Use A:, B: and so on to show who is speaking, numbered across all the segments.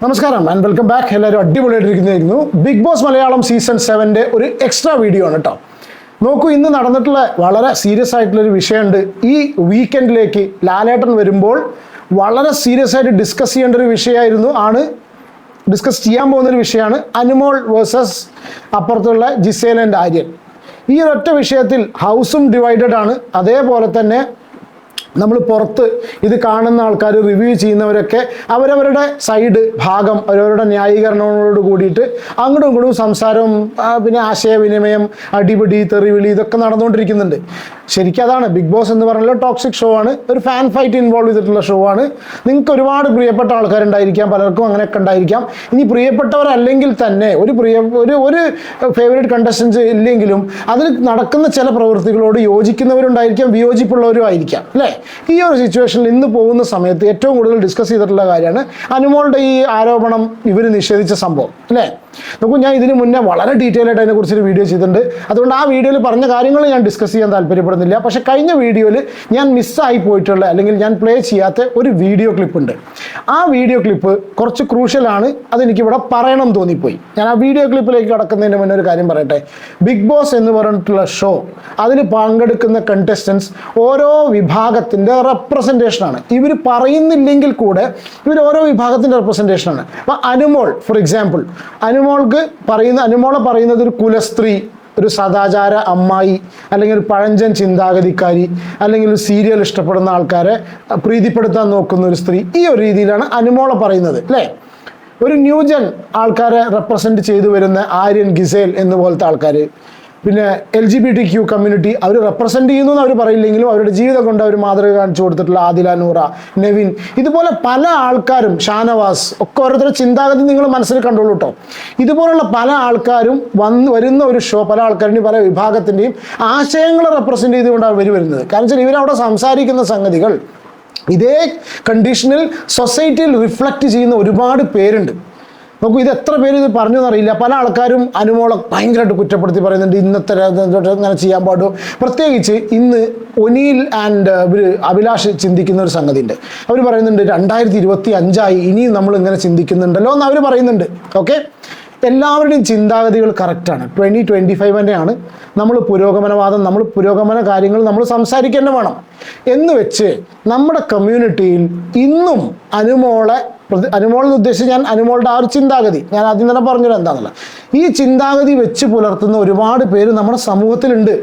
A: നമസ്കാരം and welcome back എല്ലാവരും അടിപൊളിയായിട്ടിരിക്കുന്നതായിരുന്നു. ബിഗ് ബോസ് മലയാളം സീസൺ സെവന്റെ ഒരു എക്സ്ട്രാ വീഡിയോ ആണ് കേട്ടോ നോക്കൂ ഇന്ന് നടന്നിട്ടുള്ള വളരെ സീരിയസ് ആയിട്ടുള്ളൊരു വിഷയമുണ്ട്. ഈ വീക്കെൻഡിലേക്ക് ലാലേട്ടൻ വരുമ്പോൾ വളരെ സീരിയസ് ആയിട്ട് ഡിസ്കസ് ചെയ്യേണ്ട ഒരു വിഷയമായിരുന്നു. ആണ് ഡിസ്കസ് ചെയ്യാൻ പോകുന്ന ഒരു വിഷയമാണ് അനുമോൾ വേഴ്സസ് അപ്പുറത്തുള്ള ജിസേൽ ആൻഡ് ആര്യൻ. ഈ ഒരൊറ്റ വിഷയത്തിൽ ഹൗസും ഡിവൈഡഡ് ആണ്. അതേപോലെ തന്നെ നമ്മൾ പുറത്ത് ഇത് കാണുന്ന ആൾക്കാർ റിവ്യൂ ചെയ്യുന്നവരൊക്കെ അവരവരുടെ സൈഡ് ഭാഗം അവരവരുടെ ന്യായീകരണങ്ങളോട് കൂടിയിട്ട് അങ്ങോട്ടും ഇങ്ങോട്ടും സംസാരവും പിന്നെ ആശയവിനിമയം അടിപിടി തെറിവിളി ഇതൊക്കെ നടന്നുകൊണ്ടിരിക്കുന്നുണ്ട്. ശരിക്കും അതാണ്. ബിഗ് ബോസ് എന്ന് പറഞ്ഞാൽ ടോക്സിക് ഷോ ആണ്. ഒരു ഫാൻ ഫൈറ്റ് ഇൻവോൾവ് ചെയ്തിട്ടുള്ള ഷോ ആണ്. നിങ്ങൾക്ക് ഒരുപാട് പ്രിയപ്പെട്ട ആൾക്കാരുണ്ടായിരിക്കാം. പലർക്കും അങ്ങനെയൊക്കെ ഉണ്ടായിരിക്കാം. ഇനി പ്രിയപ്പെട്ടവരല്ലെങ്കിൽ തന്നെ ഒരു പ്രിയ ഒരു ഒരു ഫേവറേറ്റ് കണ്ടസ്റ്റൻസ് ഇല്ലെങ്കിലും അതിൽ നടക്കുന്ന ചില പ്രവൃത്തികളോട് യോജിക്കുന്നവരുണ്ടായിരിക്കാം വിയോജിപ്പുള്ളവരും ആയിരിക്കാം. അല്ലേ? ഈ ഒരു സിറ്റുവേഷനിൽ ഇന്ന് പോകുന്ന സമയത്ത് ഏറ്റവും കൂടുതൽ ഡിസ്കസ് ചെയ്തിട്ടുള്ള കാര്യമാണ് അനുമോളുടെ ഈ ആരോപണം ഇവർ നിഷേധിച്ച സംഭവം അല്ലേ? നോക്കൂ ഞാൻ ഇതിന് മുന്നേ വളരെ ഡീറ്റെയിൽ ആയിട്ട് അതിനെക്കുറിച്ചൊരു വീഡിയോ ചെയ്തിട്ടുണ്ട്. അതുകൊണ്ട് ആ വീഡിയോയിൽ പറഞ്ഞ കാര്യങ്ങൾ ഞാൻ ഡിസ്കസ് ചെയ്യാൻ താല്പര്യപ്പെടുന്നില്ല. പക്ഷേ കഴിഞ്ഞ വീഡിയോയിൽ ഞാൻ മിസ്സായി പോയിട്ടുള്ള അല്ലെങ്കിൽ ഞാൻ പ്ലേ ചെയ്യാത്ത ഒരു വീഡിയോ ക്ലിപ്പ് ഉണ്ട്. ആ വീഡിയോ ക്ലിപ്പ് കുറച്ച് ക്രൂഷ്യലാണ് അതെനിക്കിവിടെ പറയണം തോന്നിപ്പോയി. ഞാൻ ആ വീഡിയോ ക്ലിപ്പിലേക്ക് കടക്കുന്നതിന് മുന്നേ ഒരു കാര്യം പറയട്ടെ. ബിഗ് ബോസ് എന്ന് പറഞ്ഞിട്ടുള്ള ഷോ അതിൽ പങ്കെടുക്കുന്ന കണ്ടസ്റ്റൻസ് ഓരോ വിഭാഗത്തിന്റെ റെപ്രസെന്റേഷനാണ് ഇവർ പറയുന്നില്ലെങ്കിൽ കൂടെ ഇവർ ഓരോ വിഭാഗത്തിന്റെ റെപ്രസെന്റേഷനാണ് അപ്പോൾ അനുമോൾ ഫോർ എക്സാമ്പിൾ അനുമോൾക്ക് പറയുന്ന അനുമോളെ പറയുന്നത് ഒരു കുലസ്ത്രീ ഒരു സദാചാര അമ്മായി അല്ലെങ്കിൽ ഒരു പഴഞ്ചൻ ചിന്താഗതിക്കാരി അല്ലെങ്കിൽ ഒരു സീരിയൽ ഇഷ്ടപ്പെടുന്ന ആൾക്കാരെ പ്രീതിപ്പെടുത്താൻ നോക്കുന്ന ഒരു സ്ത്രീ. ഈ ഒരു രീതിയിലാണ് അനുമോളെ പറയുന്നത് അല്ലേ? ഒരു ന്യൂജൻ ആൾക്കാരെ റെപ്രസെന്റ് ചെയ്തു വരുന്ന ആര്യൻ ഗിസേൽ എന്ന് പോലത്തെ ആൾക്കാർ പിന്നെ L G B T Q community അവർ റെപ്രസെന്റ് ചെയ്യുന്നു എന്ന് അവർ പറയില്ലെങ്കിലും അവരുടെ ജീവിതം കൊണ്ട് അവർ മാതൃക കാണിച്ചു കൊടുത്തിട്ടുള്ള ആദില നൂറ നെവിൻ. ഇതുപോലെ പല ആൾക്കാരും ഷാനവാസ് ഒക്കെ ഓരോരുത്തരുടെ ചിന്താഗതി നിങ്ങൾ മനസ്സിൽ കണ്ടോളൂ കേട്ടോ ഇതുപോലുള്ള പല ആൾക്കാരും വന്ന് വരുന്ന ഒരു ഷോ പല ആൾക്കാരുടെയും പല വിഭാഗത്തിന്റെയും ആശയങ്ങൾ റെപ്രസെന്റ് ചെയ്തുകൊണ്ടാണ് ഇവർ വരുന്നത്. കാരണം വെച്ചാൽ ഇവരവിടെ സംസാരിക്കുന്ന സംഗതികൾ ഇതേ കണ്ടീഷനിൽ സൊസൈറ്റിയിൽ റിഫ്ലക്റ്റ് ചെയ്യുന്ന ഒരുപാട് പേരുണ്ട്. നോക്കൂ ഇത് എത്ര പേര് ഇത് പറഞ്ഞു എന്നറിയില്ല പല ആൾക്കാരും അനുമോളെ ഭയങ്കരമായിട്ട് കുറ്റപ്പെടുത്തി പറയുന്നുണ്ട്. ഇന്നത്തെ അങ്ങനെ ചെയ്യാൻ പാടും. പ്രത്യേകിച്ച് ഇന്ന് ഒനീൽ ആൻഡ് ഇവർ അഭിലാഷ് ചിന്തിക്കുന്ന ഒരു സംഗതി ഉണ്ട് അവർ പറയുന്നുണ്ട് രണ്ടായിരത്തി ഇരുപത്തി അഞ്ചായി ഇനിയും നമ്മൾ ഇങ്ങനെ ചിന്തിക്കുന്നുണ്ടല്ലോ എന്ന് അവർ പറയുന്നുണ്ട്. ഓക്കെ? എല്ലാവരുടെയും ചിന്താഗതികൾ കറക്റ്റാണ് ട്വന്റി ട്വന്റി ഫൈവ് തന്നെയാണ്. നമ്മൾ പുരോഗമനവാദം നമ്മൾ പുരോഗമന കാര്യങ്ങൾ നമ്മൾ സംസാരിക്കേണ്ട വേണം. എന്ന് വെച്ച് നമ്മുടെ കമ്മ്യൂണിറ്റിയിൽ ഇന്നും അനുമോളെ എന്ന് ഉദ്ദേശിച്ച് ഞാൻ അനുമോളുടെ ആ ഒരു ചിന്താഗതി. ഞാൻ ആദ്യം തന്നെ പറഞ്ഞത് എന്താണെന്നുള്ള ഈ ചിന്താഗതി വെച്ച് പുലർത്തുന്ന ഒരുപാട് പേര് നമ്മുടെ സമൂഹത്തിലുണ്ട്.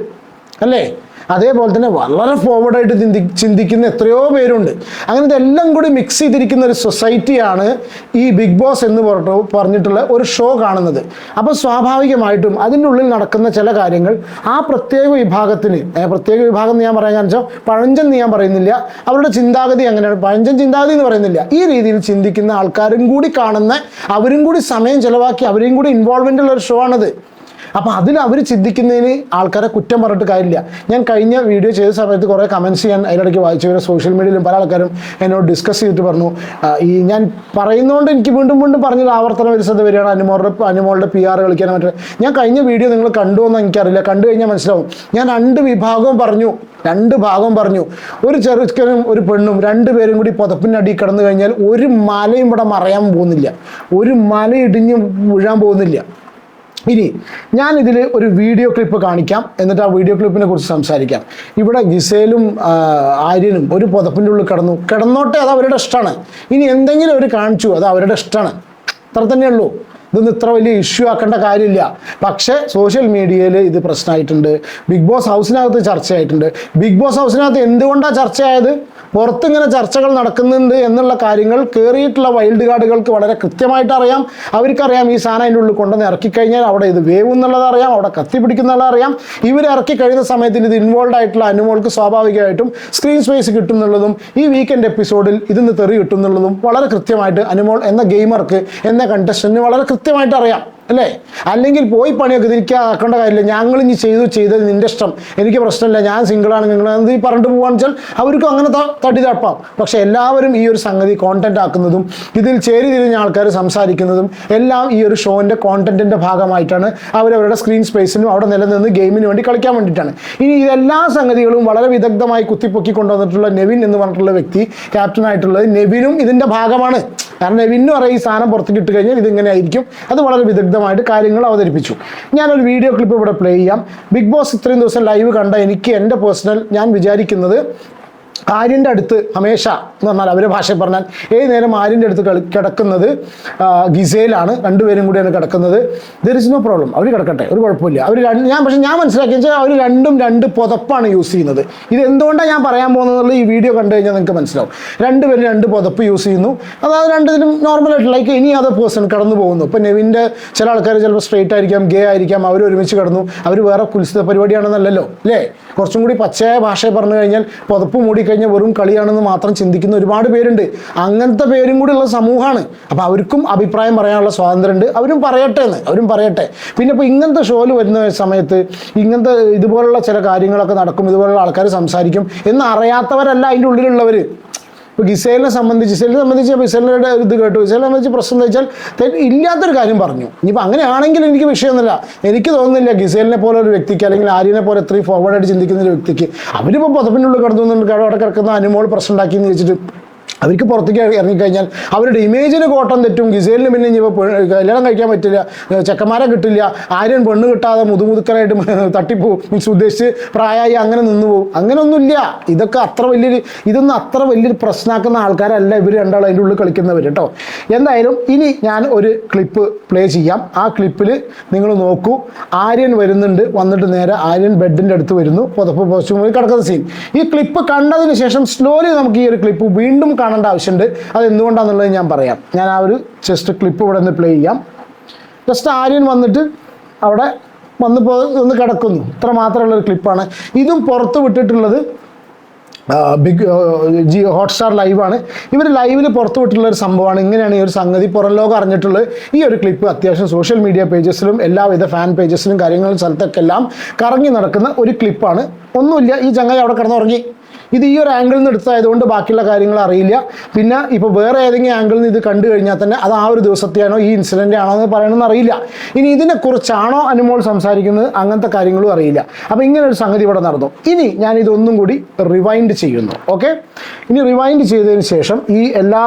A: അല്ലേ? അതേപോലെ തന്നെ വളരെ ഫോർവേഡായിട്ട് ചിന്തി ചിന്തിക്കുന്ന എത്രയോ പേരുണ്ട്. അങ്ങനെ ഇതെല്ലാം കൂടി മിക്സ് ചെയ്തിരിക്കുന്ന ഒരു സൊസൈറ്റിയാണ് ഈ ബിഗ് ബോസ് എന്ന് പറഞ്ഞിട്ട് പറഞ്ഞിട്ടുള്ള ഒരു ഷോ കാണുന്നത്. അപ്പോൾ സ്വാഭാവികമായിട്ടും അതിന്റെ ഉള്ളിൽ നടക്കുന്ന ചില കാര്യങ്ങൾ ആ പ്രത്യേക വിഭാഗത്തിന് പ്രത്യേക വിഭാഗം എന്ന് ഞാൻ പറയാൻ വെച്ചാൽ പഴഞ്ചൻ എന്ന് ഞാൻ പറയുന്നില്ല. അവരുടെ ചിന്താഗതി അങ്ങനെയാണ്. പഴഞ്ചൻ ചിന്താഗതി എന്ന് പറയുന്നില്ല. ഈ രീതിയിൽ ചിന്തിക്കുന്ന ആൾക്കാരും കൂടി കാണുന്ന അവരും കൂടി സമയം ചിലവാക്കി അവരെയും കൂടി ഇൻവോൾവ്മെന്റ് ഉള്ള ഒരു ഷോ ആണത്. അപ്പോൾ അതിൽ അവർ ചിന്തിക്കുന്നതിന് ആൾക്കാരെ കുറ്റം പറഞ്ഞിട്ട് കാര്യമില്ല. ഞാൻ കഴിഞ്ഞ വീഡിയോ ചെയ്ത സമയത്ത് കുറേ കമൻസ് ഞാൻ അതിലിടയ്ക്ക് വായിച്ചു. പിന്നെ സോഷ്യൽ മീഡിയയിലും പല ആൾക്കാരും എന്നോട് ഡിസ്കസ് ചെയ്തിട്ട് പറഞ്ഞു. ഈ ഞാൻ പറയുന്നതുകൊണ്ട് എനിക്ക് വീണ്ടും വീണ്ടും പറഞ്ഞത് ആവർത്തന വിരസത വരികയാണ് അനുമോളുടെ അനുമോളുടെ പി ആർ കളിക്കാൻ മറ്റേ ഞാൻ കഴിഞ്ഞ വീഡിയോ നിങ്ങൾ കണ്ടു എന്ന് എനിക്കറിയില്ല. കണ്ടു കഴിഞ്ഞാൽ മനസ്സിലാവും. ഞാൻ രണ്ട് വിഭാഗവും പറഞ്ഞു. രണ്ട് ഭാഗം പറഞ്ഞു. ഒരു ചെറുക്കനും ഒരു പെണ്ണും രണ്ടുപേരും കൂടി പുതപ്പിനടി കടന്നു കഴിഞ്ഞാൽ ഒരു മലയും ഇവിടെ മറയാൻ പോകുന്നില്ല. ഒരു മല ഇടിഞ്ഞ് വീഴാൻ പോകുന്നില്ല. ഇനി ഞാൻ ഞാനിതിൽ ഒരു വീഡിയോ ക്ലിപ്പ് കാണിക്കാം. എന്നിട്ട് ആ വീഡിയോ ക്ലിപ്പിനെ കുറിച്ച് സംസാരിക്കാം. ഇവിടെ ഗിസേലും ആര്യനും ഒരു പുതപ്പിന്റെ ഉള്ളിൽ കിടന്നു. കിടന്നോട്ടെ അത് അവരുടെ ഇഷ്ടമാണ്. ഇനി എന്തെങ്കിലും അവർ കാണിച്ചു അത് അവരുടെ ഇഷ്ടമാണ്. അത്ര തന്നെ ഉള്ളൂ. ഇതൊന്നും ഇത്ര വലിയ ഇഷ്യൂ ആക്കേണ്ട കാര്യമില്ല. പക്ഷേ സോഷ്യൽ മീഡിയയിൽ ഇത് പ്രശ്നമായിട്ടുണ്ട്. ബിഗ് ബോസ് ഹൗസിനകത്ത് ചർച്ചയായിട്ടുണ്ട്. ബിഗ് ബോസ് ഹൗസിനകത്ത് എന്തുകൊണ്ടാണ് ചർച്ചയായത്? പുറത്തിങ്ങനെ ചർച്ചകൾ നടക്കുന്നുണ്ട് എന്നുള്ള കാര്യങ്ങൾ കയറിയിട്ടുള്ള വൈൽഡ് കാർഡുകൾക്ക് വളരെ കൃത്യമായിട്ട് അറിയാം. അവർക്കറിയാം ഈ സാധനം അതിന്റെ ഉള്ളിൽ കൊണ്ടുവന്ന് ഇറക്കി കഴിഞ്ഞാൽ അവിടെ ഇത് വേവും എന്നുള്ളത് അറിയാം അവിടെ കത്തി പിടിക്കുന്നുള്ളത് അറിയാം. ഇവർ ഇറക്കി കഴിയുന്ന സമയത്തിൽ ഇത് ഇൻവോൾവ് ആയിട്ടുള്ള അനുമോൾക്ക് സ്വാഭാവികമായിട്ടും സ്ക്രീൻ സ്പേസ് കിട്ടുന്നുള്ളതും ഈ വീക്കെൻഡ് എപ്പിസോഡിൽ ഇതിന്ന് തെറി കിട്ടുന്നുള്ളതും വളരെ കൃത്യമായിട്ട് അനുമോൾ എന്ന ഗെയിമർക്ക് എന്ന കണ്ടസ്റ്റന് വളരെ കൃത്യമായിട്ട് അറിയാം. അല്ലേ? അല്ലെങ്കിൽ പോയി പണിയൊക്കെ തിരിക്കാൻ ആക്കേണ്ട കാര്യമില്ല. ഞങ്ങൾ ഇനി ചെയ്തു ചെയ്തത് നിന്റെ ഇഷ്ടം. എനിക്ക് പ്രശ്നമില്ല. ഞാൻ സിംഗിളാണ് നിങ്ങൾ എന്ത് പറഞ്ഞിട്ട് പോകാന്ന് വെച്ചാൽ അവർക്കും അങ്ങനെ തട്ടി തപ്പാം പക്ഷെ എല്ലാവരും ഈ ഒരു സംഗതി കോണ്ടന്റ് ആക്കുന്നതും ഇതിൽ ചേരി തിരിഞ്ഞ ആൾക്കാർ സംസാരിക്കുന്നതും എല്ലാം ഈ ഒരു ഷോന്റെ കോണ്ടന്റിന്റെ ഭാഗമായിട്ടാണ് അവരവരുടെ സ്ക്രീൻ സ്പേസിനും അവിടെ നിലനിന്ന് ഗെയിമിന് വേണ്ടി കളിക്കാൻ വേണ്ടിയിട്ടാണ്. ഇനി ഇതെല്ലാ സംഗതികളും വളരെ വിദഗ്ധമായി കുത്തിപ്പൊക്കി കൊണ്ടുവന്നിട്ടുള്ള നെവിൻ എന്ന് പറഞ്ഞിട്ടുള്ള വ്യക്തി ക്യാപ്റ്റൻ ആയിട്ടുള്ളത് നെവിനും ഇതിന്റെ ഭാഗമാണ്. കാരണം നെവിനും അറിയാം ഈ സാധനം പുറത്തേക്ക് ഇട്ട് കഴിഞ്ഞാൽ ഇതിങ്ങനെ ആയിരിക്കും. അത് വളരെ വിദഗ്ധമായിട്ട് കാര്യങ്ങൾ അവതരിപ്പിച്ചു. ഞാനൊരു വീഡിയോ ക്ലിപ്പ് ഇവിടെ പ്ലേ ചെയ്യാം. ബിഗ് ബോസ് ഇത്രയും ദിവസം ലൈവ് കണ്ട എനിക്ക് എന്റെ പേഴ്സണൽ ഞാൻ വിചാരിക്കുന്നത് ആര്യന്റെ അടുത്ത് ഹമേഷ എന്ന് പറഞ്ഞാൽ അവരെ ഭാഷ പറഞ്ഞാൽ ഏത് നേരം ആര്യന്റെ അടുത്ത് കളി കിടക്കുന്നത് ഗിസയിലാണ് രണ്ടുപേരും കൂടിയാണ് കിടക്കുന്നത്. ദർ ഇസ് നോ പ്രോബ്ലം അവർ കിടക്കട്ടെ. ഒരു കുഴപ്പമില്ല. അവർ രണ്ട് ഞാൻ പക്ഷേ ഞാൻ മനസ്സിലാക്കിയ വെച്ചാൽ അവർ രണ്ടും രണ്ട് പുതപ്പാണ് യൂസ് ചെയ്യുന്നത്. ഇത് എന്തുകൊണ്ടാണ് ഞാൻ പറയാൻ പോകുന്നത് ഈ വീഡിയോ കണ്ടു കഴിഞ്ഞാൽ നിങ്ങൾക്ക് മനസ്സിലാവും. രണ്ടുപേരും രണ്ട് പുതപ്പ് യൂസ് ചെയ്യുന്നു. അതായത് രണ്ടിനും നോർമലായിട്ട് ലൈക്ക് ഇനി അതർ പേഴ്സൺ കടന്നു പോകുന്നു. ഇപ്പോൾ നെവിന്റെ ചില ആൾക്കാർ ചിലപ്പോൾ സ്ട്രേറ്റ് ആയിരിക്കാം ഗേ ആയിരിക്കാം അവർ ഒരുമിച്ച് കിടന്നു. അവർ വേറെ കുൽസിത പരിപാടിയാണെന്നല്ലല്ലോ അല്ലേ? കുറച്ചും കൂടി പച്ചയായ ഭാഷയെ പറഞ്ഞു കഴിഞ്ഞാൽ പുതപ്പ് മൂടിക്കഴിഞ്ഞാൽ വെറും കളിയാണെന്ന് മാത്രം ചിന്തിക്കുന്ന ഒരുപാട് പേരുണ്ട്. അങ്ങനത്തെ പേരും കൂടി ഉള്ള സമൂഹമാണ്. അപ്പോൾ അവർക്കും അഭിപ്രായം പറയാനുള്ള സ്വാതന്ത്ര്യമുണ്ട്. അവരും പറയട്ടെ എന്ന്. അവരും പറയട്ടെ. പിന്നെ ഇപ്പോൾ ഇങ്ങനത്തെ ഷോയിൽ വരുന്ന സമയത്ത് ഇങ്ങനത്തെ ഇതുപോലുള്ള ചില കാര്യങ്ങളൊക്കെ നടക്കും. ഇതുപോലുള്ള ആൾക്കാർ സംസാരിക്കും. എന്നറിയാത്തവരല്ല അതിന്റെ ഉള്ളിലുള്ളവർ ഇപ്പോൾ ഗിസേലിനെ സംബന്ധിച്ച് ഗിസേലിനെ സംബന്ധിച്ച് ഗിസേലിന്റെ ഇത് കേട്ടു. ഗിസേലിനെ സംബന്ധിച്ച് പ്രശ്നം എന്ന് വെച്ചാൽ ഇല്ലാത്തൊരു കാര്യം പറഞ്ഞു. ഇനിയിപ്പോൾ അങ്ങനെയാണെങ്കിൽ എനിക്ക് വിഷയമൊന്നുമില്ല. എനിക്ക് തോന്നുന്നില്ല ഗിസേലിനെ പോലെ ഒരു വ്യക്തിക്ക് അല്ലെങ്കിൽ ആര്യനെ പോലെ ഇത്രയും ഫോർവേഡായിട്ട് ചിന്തിക്കുന്ന ഒരു വ്യക്തിക്ക് അവരിപ്പോൾ പുതപ്പിനുള്ളിൽ കിടന്നു അവിടെ കിടക്കുന്ന അനുമോൾ പ്രശ്നം ഉണ്ടാക്കി എന്ന് വെച്ചിട്ട് അവർക്ക് പുറത്തേക്ക് ഇറ- ഇറങ്ങിക്കഴിഞ്ഞാൽ അവരുടെ ഇമേജിന് കോട്ടം തെറ്റും ഗിസേലിന് പിന്നെ ഇനി കല്യാണം കഴിക്കാൻ പറ്റില്ല ചെക്കന്മാരെ കിട്ടില്ല ആര്യൻ പെണ്ണ് കിട്ടാതെ മുതുമുതുക്കരായിട്ട് തട്ടിപ്പോവും മീൻസ് ഉദ്ദേശിച്ച് പ്രായമായി അങ്ങനെ നിന്നു പോകും അങ്ങനെയൊന്നുമില്ല ഇതൊക്കെ അത്ര വലിയൊരു ഇതൊന്നും അത്ര വലിയൊരു പ്രശ്നമാക്കുന്ന ആൾക്കാരല്ല ഇവർ രണ്ടാളും അതിന്റെ ഉള്ളിൽ കളിക്കുന്നവർ കേട്ടോ എന്തായാലും ഇനി ഞാൻ ഒരു ക്ലിപ്പ് പ്ലേ ചെയ്യാം. ആ ക്ലിപ്പിൽ നിങ്ങൾ നോക്കൂ. ആര്യൻ വരുന്നുണ്ട്. വന്നിട്ട് നേരെ ആര്യൻ ബെഡിന്റെ അടുത്ത് വരുന്നു. പുതപ്പ് പോസ്റ്റ് കിടക്കുന്ന സീൻ ഈ ക്ലിപ്പ് കണ്ടതിന് ശേഷം സ്ലോലി നമുക്ക് ഈ ഒരു ക്ലിപ്പ് വീണ്ടും കാണേണ്ട ആവശ്യമുണ്ട്. അത് എന്തുകൊണ്ടാണെന്നുള്ളത് ഞാൻ പറയാം. ഞാൻ ആ ഒരു ജസ്റ്റ് ക്ലിപ്പ് ഇവിടെ നിന്ന് പ്ലേ ചെയ്യാം. ജസ്റ്റ് ആര്യൻ വന്നിട്ട് അവിടെ വന്ന് ഒന്ന് കിടക്കുന്നു. ഇത്ര മാത്രമുള്ള ഒരു ക്ലിപ്പാണ് ഇതും പുറത്ത് വിട്ടിട്ടുള്ളത് ബിഗ് ജി ഹോട്ട്സ്റ്റാർ ലൈവാണ് ഇവർ ലൈവിൽ പുറത്തു വിട്ടുള്ള ഒരു സംഭവമാണ്. ഇങ്ങനെയാണ് ഈ ഒരു സംഗതി പുറം ലോകം അറിഞ്ഞിട്ടുള്ളത്. ഈ ഒരു ക്ലിപ്പ് അത്യാവശ്യം സോഷ്യൽ മീഡിയ പേജസിലും എല്ലാവിധ ഫാൻ പേജസിലും കാര്യങ്ങളും സ്ഥലത്തൊക്കെ എല്ലാം കറങ്ങി നടക്കുന്ന ഒരു ക്ലിപ്പാണ് ഒന്നുമില്ല ഈ ചങ്ങായി അവിടെ കിടന്നുറങ്ങി. ഇത് ഈ ഒരു ആംഗിളിൽ നിന്ന് എടുത്തതായതുകൊണ്ട് ബാക്കിയുള്ള കാര്യങ്ങൾ അറിയില്ല. പിന്നെ ഇപ്പോൾ വേറെ ഏതെങ്കിലും ആംഗിളിൽ നിന്ന് ഇത് കണ്ടു കഴിഞ്ഞാൽ തന്നെ അത് ആ ഒരു ദിവസത്തെയാണോ ഈ ഇൻസിഡന്റ് ആണോ എന്ന് പറയണമെന്ന് അറിയില്ല. ഇനി ഇതിനെക്കുറിച്ചാണോ അനുമോൾ സംസാരിക്കുന്നത് അങ്ങനത്തെ കാര്യങ്ങളും അറിയില്ല. അപ്പോൾ ഇങ്ങനെ ഒരു സംഗതി ഇവിടെ നടന്നു. ഇനി ഞാൻ ഇതൊന്നും കൂടി റിവൈൻഡ് ചെയ്യുന്നു. ഓക്കെ ഇനി റിവൈൻഡ് ചെയ്തതിന് ശേഷം ഈ എല്ലാ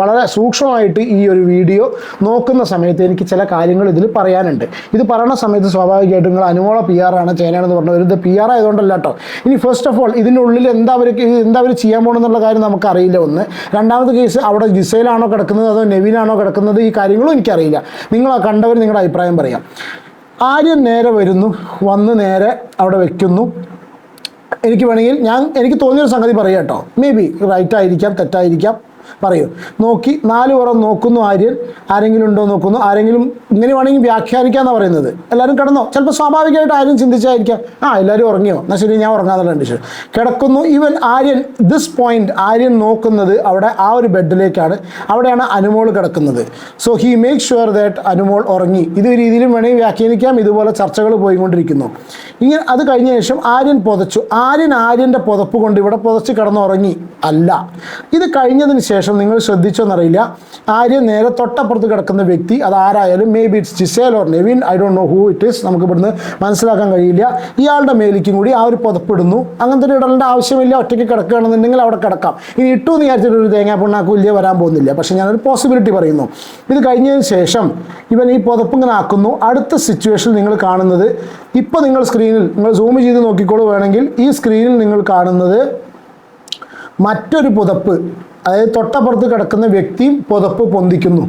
A: വളരെ സൂക്ഷ്മമായിട്ട് ഈ ഒരു വീഡിയോ നോക്കുന്ന സമയത്ത് എനിക്ക് ചില കാര്യങ്ങൾ ഇതിൽ പറയാനുണ്ട്. ഇത് പറയുന്ന സമയത്ത് സ്വാഭാവികമായിട്ടും നിങ്ങൾ അനുമോള പി ആർ ആണ് ചേനാണെന്ന് പറഞ്ഞത്. ഇത് പി ആർ ആയതുകൊണ്ടല്ല കേട്ടോ. ഇനി ഫസ്റ്റ് ഓഫ് ഓൾ ഇതിന്റെ ഉള്ളിൽ എന്താ അവർ എന്താ അവർ ചെയ്യാൻ പോകണമെന്നുള്ള കാര്യം നമുക്കറിയില്ല ഒന്ന്. രണ്ടാമത്തെ കേസ് അവിടെ ജിസയിലാണോ കിടക്കുന്നത് അതോ നെവിനാണോ കിടക്കുന്നത് ഈ കാര്യങ്ങളും എനിക്കറിയില്ല. നിങ്ങൾ കണ്ടവർ നിങ്ങളുടെ അഭിപ്രായം പറയാം. ആര്യം നേരെ വരുന്നു വന്ന് നേരെ അവിടെ വെക്കുന്നു. എനിക്ക് വേണമെങ്കിൽ ഞാൻ എനിക്ക് തോന്നിയൊരു സംഗതി പറയാം കേട്ടോ. മേ ബി റൈറ്റ് ആയിരിക്കാം തെറ്റായിരിക്കാം. പറയൂ. നോക്കി നാല് പുറം നോക്കുന്നു ആര്യൻ. ആരെങ്കിലും ഉണ്ടോ നോക്കുന്നു. ആരെങ്കിലും ഇങ്ങനെ വേണമെങ്കിൽ വ്യാഖ്യാനിക്കാന്നാണ് പറയുന്നത്. എല്ലാവരും കിടന്നോ? ചിലപ്പോൾ സ്വാഭാവികമായിട്ട് ആരും ചിന്തിച്ചായിരിക്കാം. ആ എല്ലാവരും ഉറങ്ങിയോ? എന്നാൽ ശരി ഞാൻ ഉറങ്ങാന്നുള്ള കണ്ടീഷൻ കിടക്കുന്നു ഇവൻ ആര്യൻ. ദിസ് പോയിന്റ് ആര്യൻ നോക്കുന്നത് അവിടെ ആ ഒരു ബെഡിലേക്കാണ്. അവിടെയാണ് അനുമോൾ കിടക്കുന്നത്. So he make sure that Anumol ഉറങ്ങി. ഇത് രീതിയിലും വേണമെങ്കിൽ വ്യാഖ്യാനിക്കാം. ഇതുപോലെ ചർച്ചകൾ പോയിക്കൊണ്ടിരിക്കുന്നു. ഇങ്ങനെ അത് കഴിഞ്ഞ ശേഷം ആര്യൻ പുതച്ചു. ആര്യൻ ആര്യന്റെ പുതപ്പ് കൊണ്ട് ഇവിടെ പുതച്ച് കിടന്നുറങ്ങി. അല്ല. ഇത് കഴിഞ്ഞതിന് ശേഷം നിങ്ങൾ ശ്രദ്ധിച്ചോന്നറിയില്ല. ആര്യൻ നേരെ തൊട്ടപ്പുറത്ത് കിടക്കുന്ന വ്യക്തി അത് ആരായാലും may be it's Gizele or Nevin I don't know who it is നമുക്ക് ഇവിടുന്ന് മനസ്സിലാക്കാൻ കഴിയില്ല. ഇയാളുടെ മേലിക്കും കൂടി ആ ഒരു പുതപ്പിടുന്നു. അങ്ങനത്തെ ഒരു ഇടേണ്ട ആവശ്യമില്ല ഒറ്റയ്ക്ക് കിടക്കുകയാണെന്നുണ്ടെങ്കിൽ അവിടെ കിടക്കാം. ഇനി ഇട്ടു എന്ന് വിചാരിച്ചിട്ട് ഒരു തേങ്ങാ പുണ്ണാക്ക് വലിയ വരാൻ പോകുന്നില്ല. പക്ഷേ ഞാനൊരു പോസിബിലിറ്റി പറയുന്നു. ഇത് കഴിഞ്ഞതിന് ശേഷം ഇവൻ ഈ പുതപ്പ് ഇങ്ങനെ ആക്കുന്നു. അടുത്ത സിറ്റുവേഷൻ നിങ്ങൾ കാണുന്നത് ഇപ്പോൾ നിങ്ങൾ സ്ക്രീനിൽ നിങ്ങൾ സൂം ചെയ്ത് നോക്കിക്കോളൂ വേണമെങ്കിൽ ഈ സ്ക്രീനിൽ നിങ്ങൾ കാണുന്നത് മറ്റൊരു പുതപ്പ്. അതായത് തൊട്ടപ്പുറത്ത് കിടക്കുന്ന വ്യക്തിയും പുതപ്പ് പൊന്തിക്കുന്നു.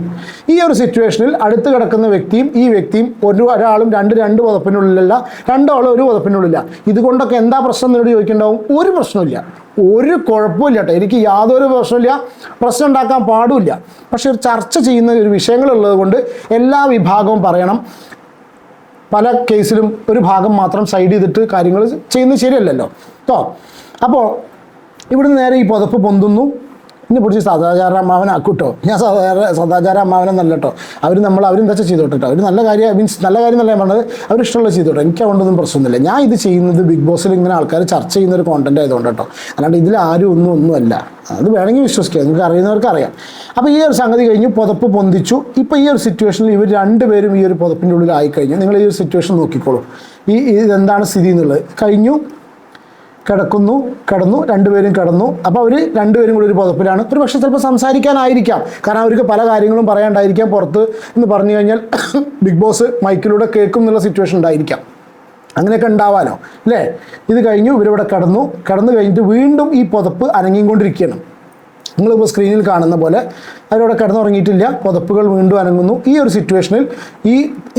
A: ഈ ഒരു സിറ്റുവേഷനിൽ അടുത്ത് കിടക്കുന്ന വ്യക്തിയും ഈ വ്യക്തിയും ഒരു ഒരാളും രണ്ട് രണ്ട് പുതപ്പിനുള്ളിലല്ല രണ്ടാളും ഒരു പുതപ്പിനുള്ളില്ല. ഇതുകൊണ്ടൊക്കെ എന്താ പ്രശ്നം എന്നോട് ചോദിക്കേണ്ടാവും ഒരു പ്രശ്നമില്ല ഒരു കുഴപ്പമില്ല കേട്ടോ. എനിക്ക് യാതൊരു പ്രശ്നമില്ല പ്രശ്നം ഉണ്ടാക്കാൻ പാടില്ല പക്ഷെ ഒരു ചർച്ച ചെയ്യുന്ന ഒരു വിഷയങ്ങളുള്ളത് കൊണ്ട് എല്ലാ വിഭാഗവും പറയണം. പല കേസിലും ഒരു ഭാഗം മാത്രം സൈഡ് ചെയ്തിട്ട് കാര്യങ്ങൾ ചെയ്യുന്നത് ശരിയല്ലല്ലോ. കേട്ടോ അപ്പോൾ ഇവിടുന്ന് നേരെ ഈ പുതപ്പ് പൊന്തുന്നു. ഇനി പിടിച്ച് സദാചാര അമ്മാവനാക്കൂട്ടോ ഞാൻ സദാചാര സദാചാര അമ്മാവനെന്നല്ല കേട്ടോ അവർ നമ്മൾ അവരെന്താ ചെയ്തോട്ടെ കേട്ടോ അവർ നല്ല കാര്യം മീൻസ് നല്ല കാര്യം എന്നല്ല പറഞ്ഞത്. അവർ ഇഷ്ടമുള്ള ചെയ്തോട്ടെ. എനിക്ക് അതുകൊണ്ടൊന്നും പ്രശ്നമൊന്നുമില്ല. ഞാൻ ഇത് ചെയ്യുന്നത് ബിഗ് ബോസിൽ ഇങ്ങനെ ആൾക്കാർ ചർച്ച ചെയ്യുന്ന ഒരു കോണ്ടന്റ് ആയതുകൊണ്ട് കേട്ടോ അല്ലാണ്ട് ഇതിൽ ആരും ഒന്നും ഒന്നുമല്ല അത് വേണമെങ്കിൽ വിശ്വസിക്കാം. നിങ്ങൾക്ക് അറിയുന്നവർക്ക് അറിയാം. അപ്പോൾ ഈ ഒരു സംഗതി കഴിഞ്ഞു പുതപ്പ് പൊന്തിച്ചു. ഇപ്പോൾ ഈ ഒരു സിറ്റുവേഷനിൽ ഇവർ രണ്ടുപേരും ഈ ഒരു പുതപ്പിന്റെ ഉള്ളിൽ ആയിക്കഴിഞ്ഞു നിങ്ങൾ ഈ ഒരു സിറ്റുവേഷൻ നോക്കിക്കോളൂ. ഈ ഇതെന്താണ് സ്ഥിതി എന്നുള്ളത്. കഴിഞ്ഞു. കിടക്കുന്നു കിടന്നു രണ്ടുപേരും കിടന്നു. അപ്പോൾ അവർ രണ്ടുപേരും കൂടി ഒരു പുതപ്പിലാണ്. ഒരു പക്ഷേ ചിലപ്പോൾ സംസാരിക്കാനായിരിക്കാം. കാരണം അവർക്ക് പല കാര്യങ്ങളും പറയാണ്ടായിരിക്കാം പുറത്ത് എന്ന് പറഞ്ഞു കഴിഞ്ഞാൽ ബിഗ് ബോസ് മൈക്കിലൂടെ കേൾക്കും എന്നുള്ള സിറ്റുവേഷൻ ഉണ്ടായിരിക്കാം. അങ്ങനെയൊക്കെ ഉണ്ടാവാലോ അല്ലേ? ഇത് കഴിഞ്ഞു ഇവരിവിടെ കിടന്നു. കിടന്നു കഴിഞ്ഞിട്ട് വീണ്ടും ഈ പുതപ്പ് അനങ്ങിക്കൊണ്ടിരിക്കുകയാണ്. നിങ്ങളിപ്പോൾ സ്ക്രീനിൽ കാണുന്ന പോലെ അവരവിടെ കിടന്നുറങ്ങിയിട്ടില്ല പുതപ്പുകൾ വീണ്ടും അനങ്ങുന്നു. ഈ ഒരു സിറ്റുവേഷനിൽ ഈ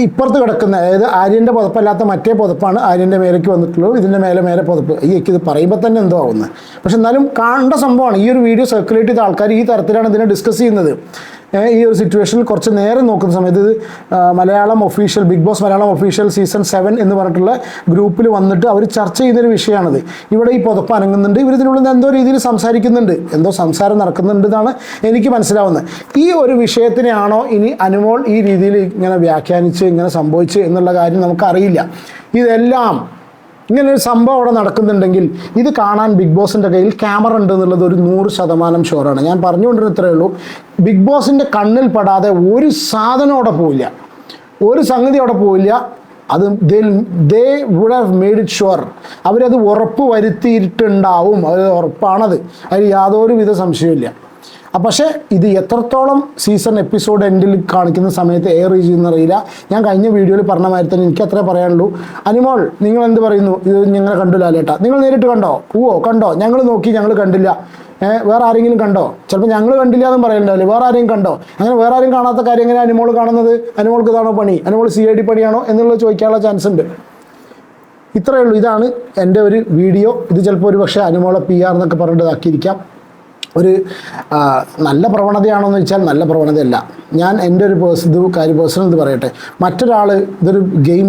A: ഇപ്പുറത്ത് കിടക്കുന്ന അതായത് ആര്യന്റെ പുതപ്പല്ലാത്ത മറ്റേ പുതപ്പാണ് ആര്യന്റെ മേലേക്ക് വന്നിട്ടുള്ളത്. ഇതിന്റെ മേലെ മേലെ പുതപ്പ്. ഈ ഇത് പറയുമ്പോൾ തന്നെ എന്തോ ആവുന്നത് പക്ഷെ എന്നാലും കാണേണ്ട സംഭവമാണ്. ഈ ഒരു വീഡിയോ സർക്കുലേറ്റ് ചെയ്ത ആൾക്കാർ ഈ തരത്തിലാണ് ഇതിനെ ഡിസ്കസ് ചെയ്യുന്നത്. ഈ ഒരു സിറ്റുവേഷനിൽ കുറച്ച് നേരം നോക്കുന്ന സമയത്ത് ഇത് Malayalam official Bigg Boss Malayalam official season seven എന്ന് പറഞ്ഞിട്ടുള്ള ഗ്രൂപ്പിൽ വന്നിട്ട് അവർ ചർച്ച ചെയ്യുന്നൊരു വിഷയമാണിത്. ഇവിടെ ഈ പുതപ്പ് അനങ്ങുന്നുണ്ട് നിന്ന് എന്തോ രീതിയിൽ സംസാരിക്കുന്നുണ്ട്. എന്തോ സംസാരം നടക്കുന്നുണ്ട് എന്നാണ് എനിക്ക് മനസ്സിലാവുന്നത്. ഈ ഒരു വിഷയത്തിനെയാണോ ഇനി അനുമോൾ ഈ രീതിയിൽ ഇങ്ങനെ വ്യാഖ്യാനിച്ച് ഇങ്ങനെ സംഭവിച്ച് എന്നുള്ള കാര്യം നമുക്കറിയില്ല. ഇതെല്ലാം ഇങ്ങനെ ഒരു സംഭവം അവിടെ നടക്കുന്നുണ്ടെങ്കിൽ ഇത് കാണാൻ ബിഗ് ബോസിന്റെ കയ്യിൽ ക്യാമറ ഉണ്ട് എന്നുള്ളത് ഒരു നൂറ് ശതമാനം ഷുവറാണ് ഞാൻ പറഞ്ഞുകൊണ്ടിരുന്ന ഇത്രയേ ഉള്ളൂ ബിഗ് ബോസിന്റെ കണ്ണിൽ പെടാതെ ഒരു സാധനം അവിടെ ഒരു സംഗതി അവിടെ പോവില്ല. അത് they they would have made it sure അവരത് ഉറപ്പ് വരുത്തിയിട്ടുണ്ടാവും. അത് ഉറപ്പാണത്. അതിൽ യാതൊരു വിധ സംശയമില്ല പക്ഷേ ഇത് എത്രത്തോളം സീസൺ എപ്പിസോഡ് എൻഡിൽ കാണിക്കുന്ന സമയത്ത് എയർ ചെയ്യുന്നറിയില്ല ഞാൻ കഴിഞ്ഞ വീഡിയോയിൽ പറഞ്ഞ മാതിരി തന്നെ എനിക്ക് അത്രേ പറയാനുള്ളൂ. അനിമോൾ നിങ്ങൾ എന്ത് പറയുന്നു? ഇത് ഞങ്ങളെ കണ്ടില്ല ലേട്ടാ നിങ്ങൾ നേരിട്ട് കണ്ടോ? ഓ കണ്ടോ? ഞങ്ങൾ നോക്കി ഞങ്ങൾ കണ്ടില്ല. വേറെ ആരെങ്കിലും കണ്ടോ? ചിലപ്പോൾ ഞങ്ങൾ കണ്ടില്ല എന്നും പറയണ്ടാവില്ലേ? വേറെ ആരെങ്കിലും കണ്ടോ? അങ്ങനെ വേറെ ആരും കാണാത്ത കാര്യം എങ്ങനെ അനിമോൾ കാണുന്നത്? അനിമോൾക്ക് ഇതാണോ പണി? അനിമോൾ സി ഐ ഡി പണിയാണോ എന്നുള്ളത് ചോദിക്കാനുള്ള ചാൻസ് ഉണ്ട്. ഇത്രയേ ഉള്ളൂ. ഇതാണ് എന്റെ ഒരു വീഡിയോ ഇത് ചിലപ്പോൾ ഒരു പക്ഷേ അനിമോളെ പി ആർ എന്നൊക്കെ പറഞ്ഞിട്ട് ഇതാക്കിയിരിക്കാം. ഒരു നല്ല പ്രവണതയാണോ എന്ന് വെച്ചാൽ നല്ല പ്രവണതയല്ല. ഞാൻ എന്റെ ഒരു പേഴ്സൺ ഇത് കാര്യം പേഴ്സണൽ ഇത് പറയട്ടെ. മറ്റൊരാൾ ഇതൊരു ഗെയിം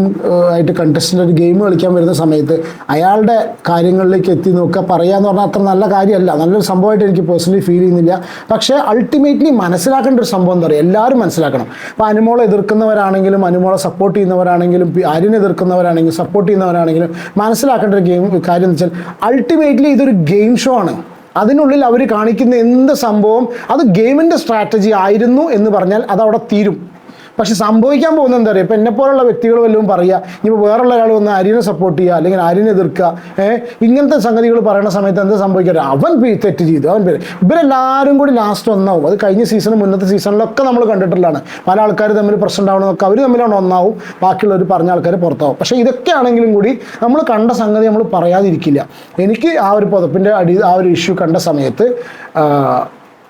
A: ആയിട്ട് കണ്ടസ്റ്റന്റ് ഒരു ഗെയിം കളിക്കാൻ വരുന്ന സമയത്ത് അയാളുടെ കാര്യങ്ങളിലേക്ക് എത്തി നോക്കുക പറയുക എന്ന് പറഞ്ഞാൽ അത്ര നല്ല കാര്യമല്ല. നല്ലൊരു സംഭവമായിട്ട് എനിക്ക് പേഴ്സണലി ഫീൽ ചെയ്യുന്നില്ല. പക്ഷേ അൾട്ടിമേറ്റ്ലി മനസ്സിലാക്കേണ്ട ഒരു സംഭവം എന്താ പറയുക എല്ലാവരും മനസ്സിലാക്കണം. അപ്പോൾ അനുമോളെ എതിർക്കുന്നവരാണെങ്കിലും അനുമോളെ സപ്പോർട്ട് ചെയ്യുന്നവരാണെങ്കിലും ആര്യനെ എതിർക്കുന്നവരാണെങ്കിലും സപ്പോർട്ട് ചെയ്യുന്നവരാണെങ്കിലും മനസ്സിലാക്കേണ്ട ഒരു ഗെയിം കാര്യം എന്ന് വെച്ചാൽ അൾട്ടിമേറ്റ്ലി ഇതൊരു ഗെയിം ഷോ ആണ്. അതിനുള്ളിൽ അവർ കാണിക്കുന്ന എന്ത് സംഭവം അത് ഗെയിമിന്റെ സ്ട്രാറ്റജി ആയിരുന്നു എന്ന് പറഞ്ഞാൽ അത് അവിടെ തീരും. പക്ഷെ സംഭവിക്കാൻ പോകുന്നത് എന്താ പറയുക ഇപ്പം എന്നെപ്പോലുള്ള വ്യക്തികൾ വല്ലതും പറയുക ഇപ്പോൾ വേറുള്ള ഒരാൾ വന്ന് അരിനെ സപ്പോർട്ട് ചെയ്യുക അല്ലെങ്കിൽ അരിനെ എതിർക്കുക ഏഹ് ഇങ്ങനത്തെ സംഗതികൾ പറയുന്ന സമയത്ത് എന്താ സംഭവിക്കുക അവൻ തെറ്റ് ചെയ്തു. അവൻ പേര് ഇവരെല്ലാവരും കൂടി ലാസ്റ്റ് ഒന്നാവും. അത് കഴിഞ്ഞ സീസണും മുന്നത്തെ സീസണിലൊക്കെ നമ്മൾ കണ്ടിട്ടുള്ളതാണ്. പല ആൾക്കാർ തമ്മിൽ പ്രശ്നം ഉണ്ടാവണമെന്നൊക്കെ അവർ തമ്മിലാണ് ഒന്നാവും. ബാക്കിയുള്ളവർ പറഞ്ഞ ആൾക്കാർ പുറത്താവും. പക്ഷേ ഇതൊക്കെ ആണെങ്കിലും കൂടി നമ്മൾ കണ്ട സംഗതി നമ്മൾ പറയാതിരിക്കില്ല. എനിക്ക് ആ ഒരു പുതപ്പിന്റെ അടി ആ ഒരു ഇഷ്യൂ കണ്ട സമയത്ത്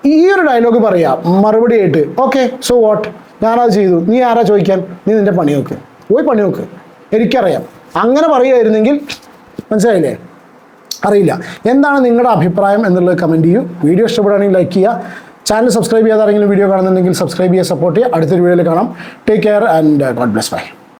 A: ഈ ഒരു ഡയലോഗ് പറയാം. മറുപടി ആയിട്ട്. ഓക്കെ സോ വാട്ട് ഞാനത് ചെയ്തു. നീ ആരാ ചോദിക്കാൻ? നീ നിന്റെ പണി നോക്ക്. പോയി പണി നോക്ക്. എനിക്കറിയാം. അങ്ങനെ പറയുമായിരുന്നെങ്കിൽ മനസ്സിലായില്ലേ? അറിയില്ല. എന്താണ് നിങ്ങളുടെ അഭിപ്രായം എന്നുള്ളത് കമന്റ് ചെയ്യൂ. വീഡിയോ ഇഷ്ടപ്പെടുകയാണെങ്കിൽ ലൈക്ക് ചെയ്യുക. ചാനൽ സബ്സ്ക്രൈബ് ചെയ്യാതെ ആരെങ്കിലും വീഡിയോ കാണുന്നുണ്ടെങ്കിൽ സബ്സ്ക്രൈബ് ചെയ്യുക സപ്പോർട്ട് ചെയ്യുക. അടുത്തൊരു വീഡിയോയിൽ കാണാം. Take care and God bless bye